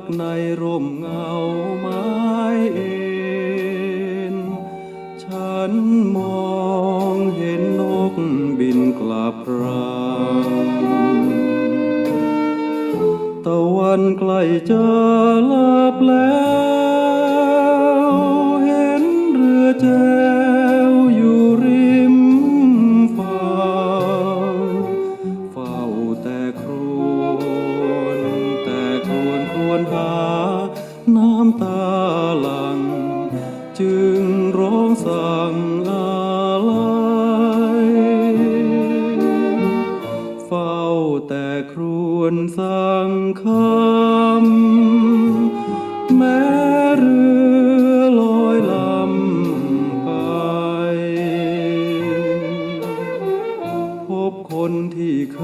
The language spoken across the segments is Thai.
กในร่มเงาไม้เอ็นฉันมองเห็นนกบินกลับรางตะวันใกล้จะลับแล้ว จึงร้องสั่งอะไรเฝ้าแต่ครวญสั่งคำแม้เรือลอยลำไป พบคนที่เค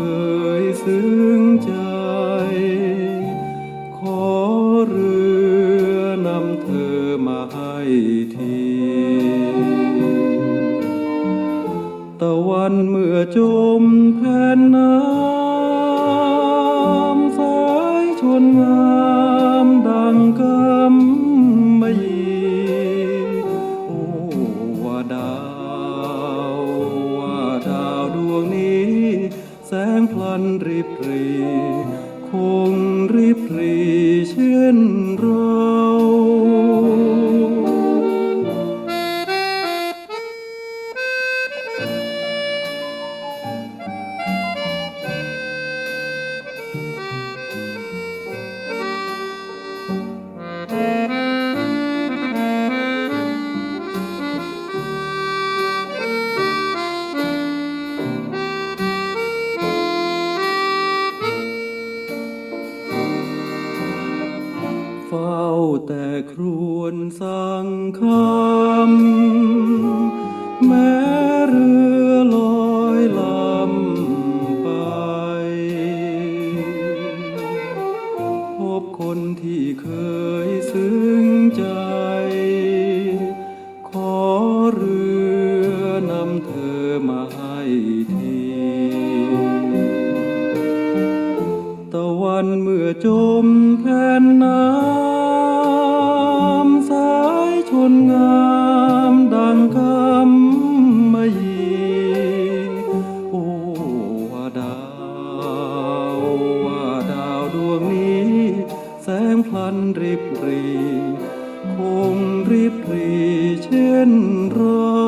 ยซึ้งใจขอเรือนำเธอมาห้ ทีตะวันเมื่อจมแผ่นน้ำสายชนงามดังกำมะยีโอ้ว่าดาวว่าดาวดวงนี้ แสงพลันริบรีคง แต่ครวญสั่งคำแม้เรือลอยลำไป พบคนที่เคยซึ้งใจ ขอเรือนำเธอ จมแผ่นน้ำสายชนงามดังคำมะยีโอ้ว่าดาวว่าดาวดวงนี้ แสงพลันริบรี คงริบรีเช่นเรา